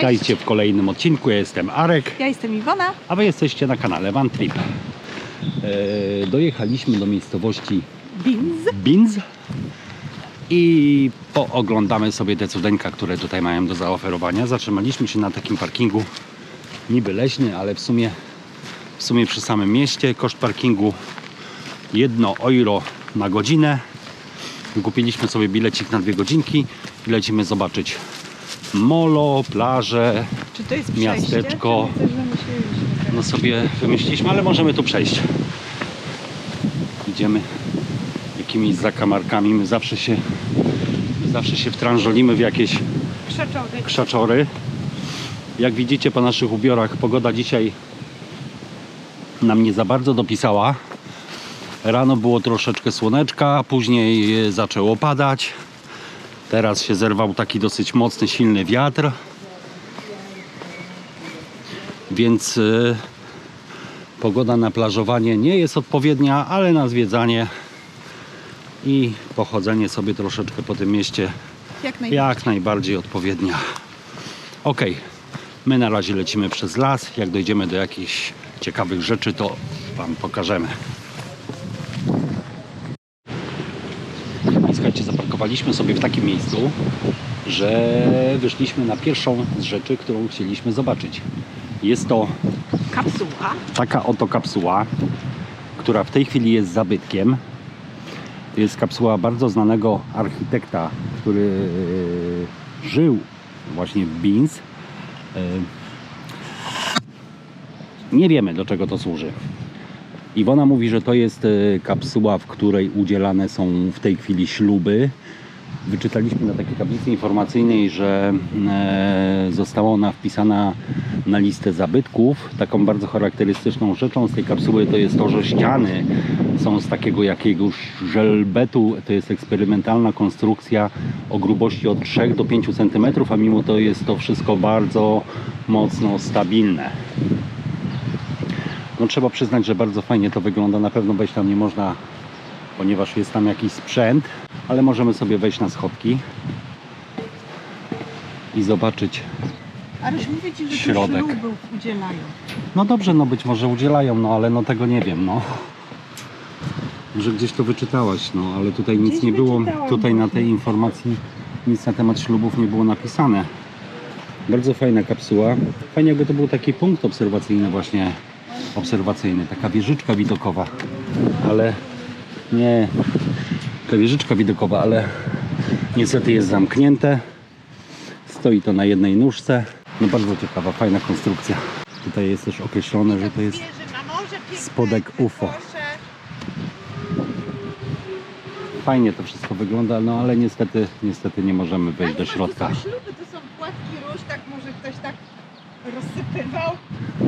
Witajcie w kolejnym odcinku. Ja jestem Arek, Ja jestem Iwona. a wy jesteście na kanale Van Trip. E, dojechaliśmy do miejscowości Binz. Binz i pooglądamy sobie te cudeńka, które tutaj mają do zaoferowania. Zatrzymaliśmy się na takim parkingu niby leśny, ale w sumie, w sumie przy samym mieście. Koszt parkingu 1 euro na godzinę. Kupiliśmy sobie bilecik na dwie godzinki i lecimy zobaczyć molo, plażę, Czy to jest przejście? Miasteczko. Czy my coś wymyśliliśmy? no sobie wymyśliliśmy, ale możemy tu przejść. Idziemy jakimiś zakamarkami. My zawsze się, zawsze się wtrążolimy w jakieś Krzaczowy. krzaczory. Jak widzicie po naszych ubiorach, pogoda dzisiaj nam nie za bardzo dopisała. Rano było troszeczkę słoneczka, później zaczęło padać. Teraz się zerwał taki dosyć mocny, silny wiatr. Więc e, pogoda na plażowanie nie jest odpowiednia, ale na zwiedzanie i pochodzenie sobie troszeczkę po tym mieście Jak naj... jak najbardziej odpowiednia. Ok, my na razie lecimy przez las. Jak dojdziemy do jakichś ciekawych rzeczy, to Wam pokażemy. I zaparkowaliśmy sobie w takim miejscu, że wyszliśmy na pierwszą z rzeczy, którą chcieliśmy zobaczyć. Jest to Kapsuła. taka oto kapsuła, która w tej chwili jest zabytkiem. To jest kapsuła bardzo znanego architekta, który e, żył właśnie w. E, Nie wiemy do czego to służy. Iwona mówi, że to jest e, kapsuła, w której udzielane są w tej chwili śluby. Wyczytaliśmy na takiej tablicy informacyjnej, że e, została ona wpisana na listę zabytków. Taką bardzo charakterystyczną rzeczą z tej kapsuły to jest to, że ściany są z takiego jakiegoś żelbetu. To jest eksperymentalna konstrukcja o grubości od 3 do 5 cm, a mimo to jest to wszystko bardzo mocno stabilne. No trzeba przyznać, że bardzo fajnie to wygląda. Na pewno wejść tam nie można, ponieważ jest tam jakiś sprzęt, ale możemy sobie wejść na schodki i zobaczyć. Ależ mówię Ci, że Środek. udzielają. No dobrze, no być może udzielają, no ale no tego nie wiem, no. Może gdzieś to wyczytałaś, no ale tutaj nic Gdzieś nie było, wyczytałam tutaj na tej informacji nic na temat ślubów nie było napisane. Bardzo fajna kapsuła. Fajnie jakby to był taki punkt obserwacyjny właśnie, obserwacyjny, taka wieżyczka widokowa, ale nie, taka wieżyczka widokowa, ale niestety jest zamknięte. Stoi to na jednej nóżce. No bardzo ciekawa, fajna konstrukcja. Tutaj jest też określone, że to jest spodek UFO. Fajnie to wszystko wygląda, no ale niestety, niestety nie możemy wejść do środka. To są śluby, to są płatki róż, tak może ktoś tak rozsypywał.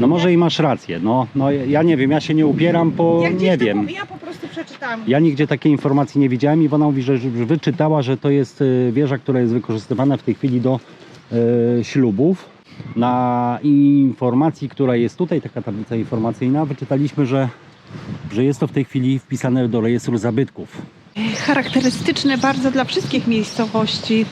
No może i masz rację, no, no ja nie wiem, ja się nie upieram, bo Ja gdzieś nie to wiem. po- Ja po prostu przeczytałam. Ja nigdzie takiej informacji nie widziałem. Iwona mówi, że wyczytała, że to jest y, wieża, która jest wykorzystywana w tej chwili do y, ślubów. Na informacji, która jest tutaj, taka tablica informacyjna, wyczytaliśmy, że, że jest to w tej chwili wpisane do rejestru zabytków. Charakterystyczne bardzo dla wszystkich miejscowości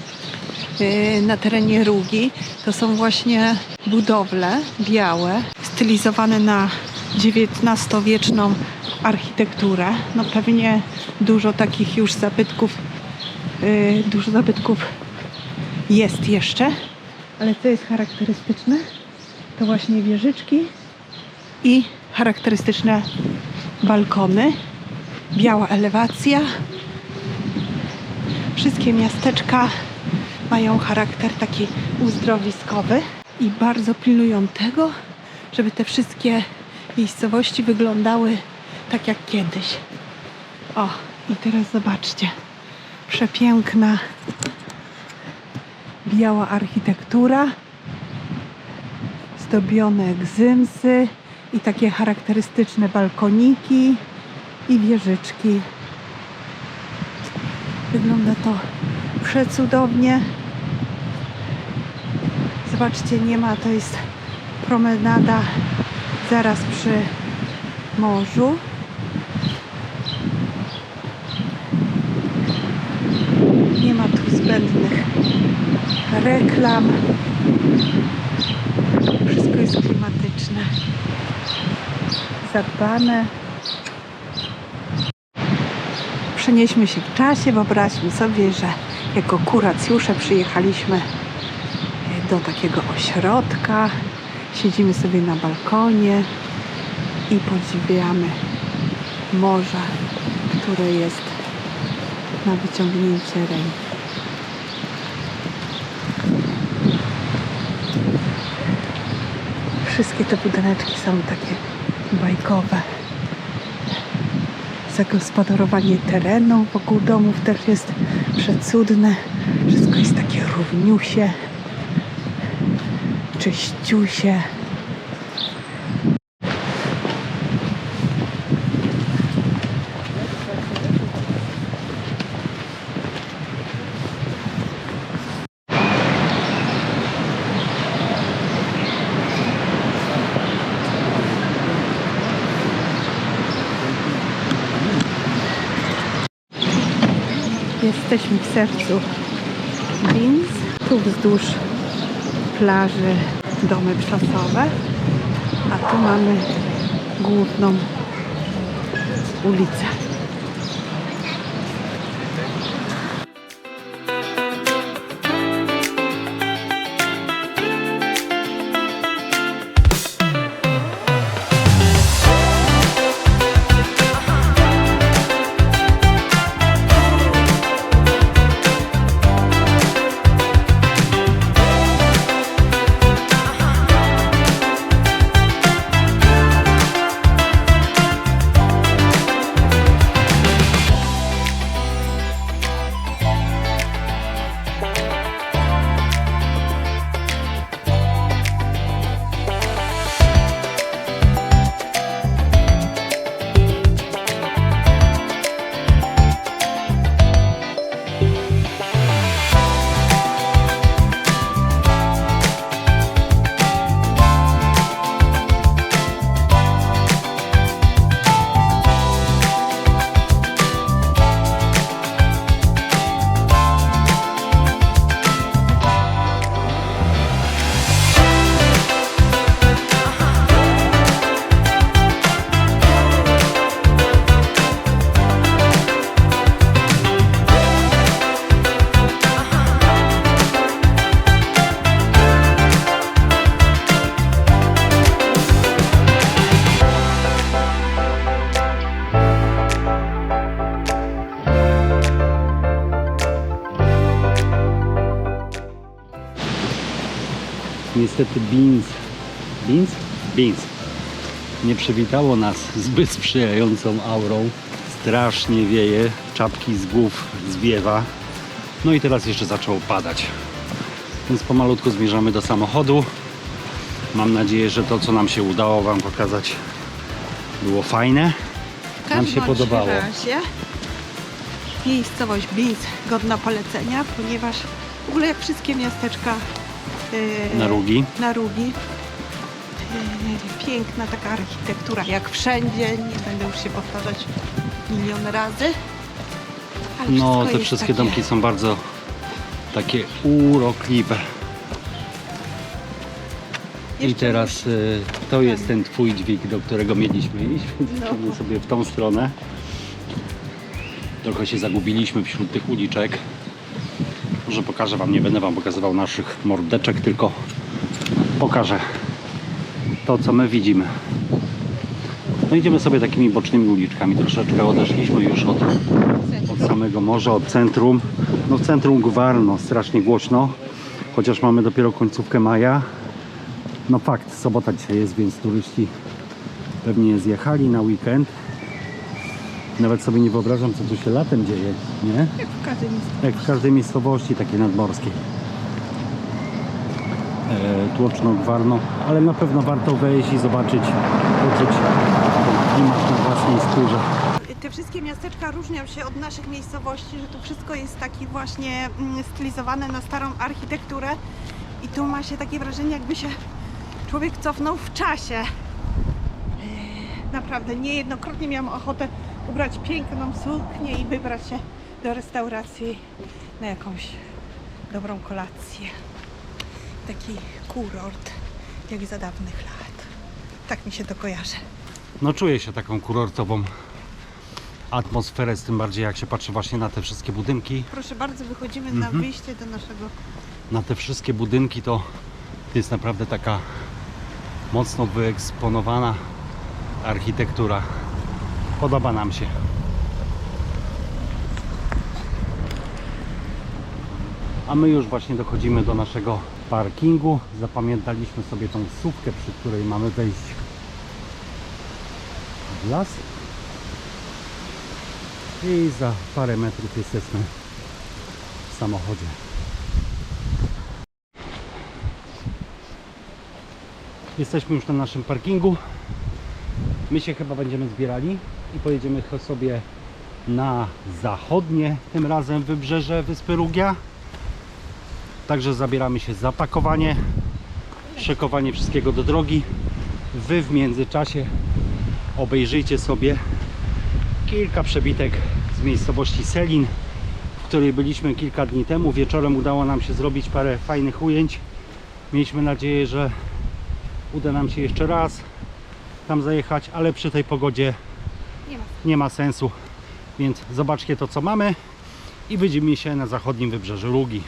yy, na terenie Rugi to są właśnie budowle białe, stylizowane na XIX-wieczną architekturę. No pewnie dużo takich już zabytków, yy, dużo zabytków jest jeszcze, ale co jest charakterystyczne, to właśnie wieżyczki i charakterystyczne balkony, biała elewacja. Wszystkie miasteczka mają charakter taki uzdrowiskowy i bardzo pilnują tego, żeby te wszystkie miejscowości wyglądały tak jak kiedyś. O, i teraz zobaczcie. Przepiękna biała architektura, zdobione gzymsy i takie charakterystyczne balkoniki i wieżyczki. Wygląda to przecudownie. Zobaczcie, nie ma, to jest promenada zaraz przy morzu. Nie ma tu zbędnych reklam. Wszystko jest klimatyczne. Zadbane. Przenieśmy się w czasie. Wyobraźmy sobie, że jako kuracjusze przyjechaliśmy do takiego ośrodka Siedzimy sobie na balkonie i podziwiamy morze, które jest na wyciągnięcie ręki. Wszystkie te budyneczki są takie bajkowe. Zagospodarowanie terenu wokół domów też jest przecudne. Wszystko jest takie równiusie, czyściusie. Jesteśmy w sercu Linz, tu wzdłuż plaży domy przosowe, a tu mamy główną ulicę. Niestety Beans, Beans? Beans nie przywitało nas zbyt sprzyjającą aurą. Strasznie wieje, czapki z głów zwiewa. No i teraz jeszcze zaczęło padać. Więc pomalutku zmierzamy do samochodu. Mam nadzieję, że to, co nam się udało Wam pokazać, było fajne. Nam się podobało. razie miejscowość Binz godna polecenia, ponieważ w ogóle jak wszystkie miasteczka Na Rugi. na Rugi yy, piękna taka architektura jak wszędzie, nie będę już się powtarzać milion razy. Ale No, te wszystkie takie, domki są bardzo takie urokliwe. I Jeszcze teraz y, to jest ten twój dźwig, do którego mieliśmy iść, więc No. sobie w tą stronę. Trochę się zagubiliśmy wśród tych uliczek. Może pokażę Wam, nie będę Wam pokazywał naszych mordeczek, tylko pokażę to, co my widzimy. No idziemy sobie takimi bocznymi uliczkami. Troszeczkę odeszliśmy już od, od samego morza, od centrum. No w centrum Gwarno, strasznie głośno. Chociaż mamy dopiero końcówkę maja. No fakt, sobota dzisiaj jest, więc turyści pewnie zjechali na weekend. Nawet sobie nie wyobrażam, co tu się latem dzieje, nie? Jak w każdym miejscu. Jak w każdej miejscowości takiej nadmorskiej. E, Tłoczno, Gwarno, ale na pewno warto wejść i zobaczyć, poczuć ten klimat na własnej skórze. Te wszystkie miasteczka różnią się od naszych miejscowości, że tu wszystko jest taki właśnie mm, stylizowane na starą architekturę i tu ma się takie wrażenie, jakby się człowiek cofnął w czasie. Yy, Naprawdę, niejednokrotnie miałam ochotę ubrać piękną suknię i wybrać się do restauracji na jakąś dobrą kolację. Taki kurort, jak za dawnych lat. Tak mi się to kojarzy. No czuję się taką kurortową atmosferę, z tym bardziej jak się patrzy właśnie na te wszystkie budynki. Proszę bardzo, wychodzimy Mhm. na wyjście do naszego Na te wszystkie budynki to jest naprawdę taka mocno wyeksponowana architektura. Podoba nam się. A my już właśnie dochodzimy do naszego parkingu. Zapamiętaliśmy sobie tą słupkę, przy której mamy wejść w las. I za parę metrów jesteśmy w samochodzie. Jesteśmy już na naszym parkingu. My się chyba będziemy zbierali i pojedziemy sobie na zachodnie, tym razem wybrzeże Wyspy Rugia. Także zabieramy się za pakowanie, szykowanie wszystkiego do drogi. Wy w międzyczasie obejrzyjcie sobie kilka przebitek z miejscowości Selin, w której byliśmy kilka dni temu. Wieczorem udało nam się zrobić parę fajnych ujęć. Mieliśmy nadzieję, że uda nam się jeszcze raz tam zajechać, ale przy tej pogodzie Nie ma. sensu. Więc zobaczcie to, co mamy i widzimy się na zachodnim wybrzeżu Rugi.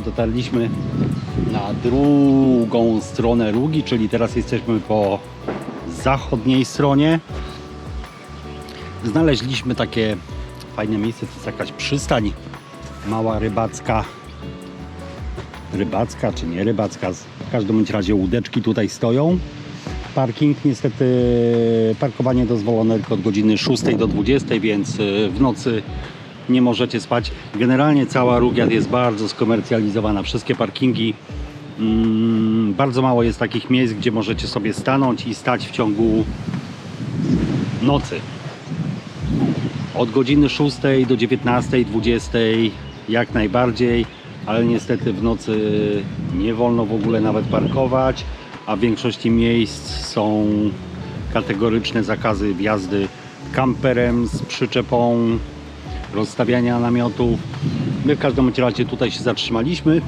Słuchajcie, dotarliśmy na drugą stronę Rugi, czyli teraz jesteśmy po zachodniej stronie. Znaleźliśmy takie fajne miejsce, to jest jakaś przystań mała rybacka. Rybacka czy nie rybacka, w każdym razie łódeczki tutaj stoją. Parking niestety, parkowanie dozwolone tylko od godziny 6 do 20, więc y, w nocy nie możecie spać. Generalnie cała Rugiat jest bardzo skomercjalizowana. Wszystkie parkingi, mm, bardzo mało jest takich miejsc, gdzie możecie sobie stanąć i stać w ciągu nocy. Od godziny 6 do 19, 20 jak najbardziej, ale niestety w nocy nie wolno w ogóle nawet parkować, a w większości miejsc są kategoryczne zakazy wjazdy kamperem z przyczepą, rozstawiania namiotów. My w każdym razie tutaj się zatrzymaliśmy.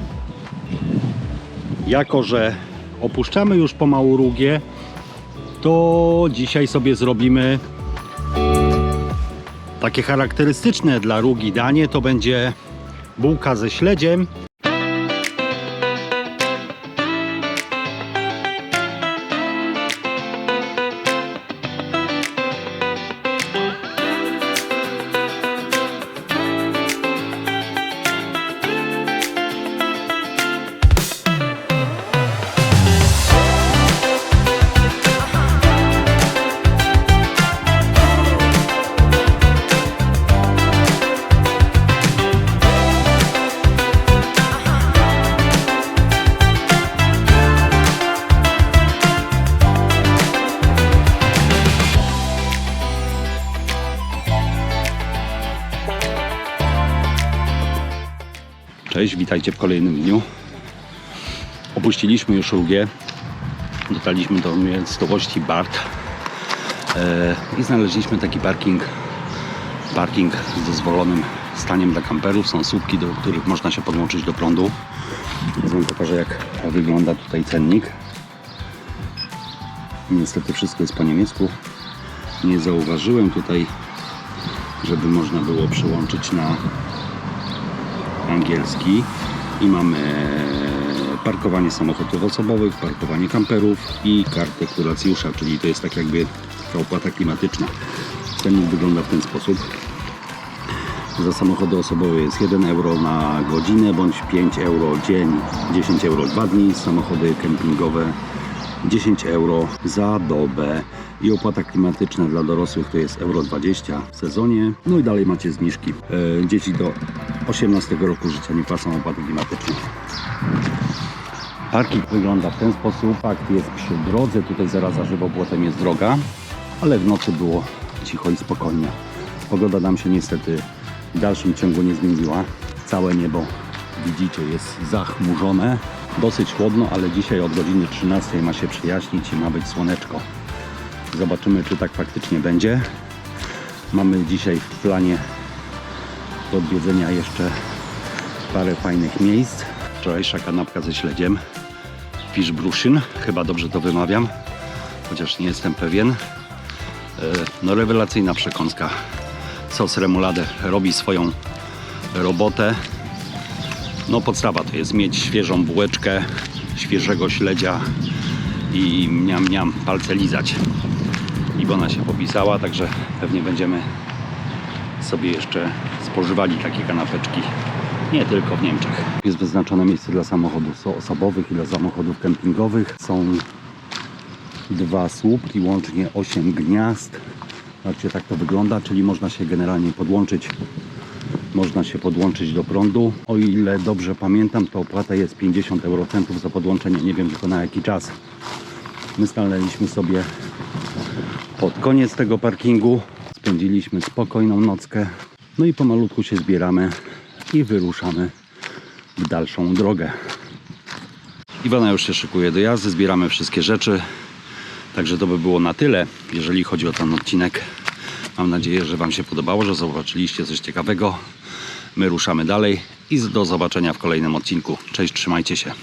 Jako, że opuszczamy już pomału Rugię, to dzisiaj sobie zrobimy takie charakterystyczne dla Rugi danie. To będzie bułka ze śledziem. Cześć, witajcie w kolejnym dniu. Opuściliśmy już Rugię. Dotarliśmy do miejscowości Bart e, i znaleźliśmy taki parking. Parking z dozwolonym staniem dla kamperów. Są słupki, do których można się podłączyć do prądu. Więc wam pokażę, jak wygląda tutaj cennik. Niestety wszystko jest po niemiecku. Nie zauważyłem tutaj, żeby można było przyłączyć na angielski i mamy parkowanie samochodów osobowych, parkowanie kamperów i kartę kuracjusza, czyli to jest tak jakby ta opłata klimatyczna. Cennik wygląda w ten sposób. Za samochody osobowe jest 1 euro na godzinę bądź 5 euro dzień, 10 euro 2 dni. Samochody kempingowe 10 euro za dobę. I opłata klimatyczna dla dorosłych to jest euro 20 w sezonie. No i dalej macie zniżki. E, dzieci do 18 roku życia nie płacą opłaty klimatycznej. Parking wygląda w ten sposób. Fakt jest przy drodze, tutaj zaraz za żywopłotem jest droga, ale w nocy było cicho i spokojnie. Pogoda nam się niestety w dalszym ciągu nie zmieniła. Całe niebo, widzicie, jest zachmurzone. Dosyć chłodno, ale dzisiaj od godziny 13 ma się przyjaśnić i ma być słoneczko. Zobaczymy, czy tak faktycznie będzie. Mamy dzisiaj w planie do odwiedzenia jeszcze parę fajnych miejsc. Wczorajsza kanapka ze śledziem. Fish Bruszyn, chyba dobrze to wymawiam, chociaż nie jestem pewien. E, No rewelacyjna przekąska. Sos remuladę robi swoją robotę. No podstawa to jest mieć świeżą bułeczkę, świeżego śledzia i miam miam palce lizać. Iwona się popisała, także pewnie będziemy sobie jeszcze spożywali takie kanapeczki. Nie tylko w Niemczech. Jest wyznaczone miejsce dla samochodów so- osobowych i dla samochodów kempingowych. Są dwa słupki, łącznie 8 gniazd. Zobaczcie, tak to wygląda, czyli można się generalnie podłączyć można się podłączyć do prądu. O ile dobrze pamiętam, to opłata jest 50 eurocentów za podłączenie. Nie wiem tylko na jaki czas. My stanęliśmy sobie pod koniec tego parkingu. Spędziliśmy spokojną nockę. No i pomalutku się zbieramy i wyruszamy w dalszą drogę. Iwana już się szykuje do jazdy, zbieramy wszystkie rzeczy. Także to by było na tyle, jeżeli chodzi o ten odcinek. Mam nadzieję, że Wam się podobało, że zobaczyliście coś ciekawego. My ruszamy dalej i do zobaczenia w kolejnym odcinku. Cześć, trzymajcie się.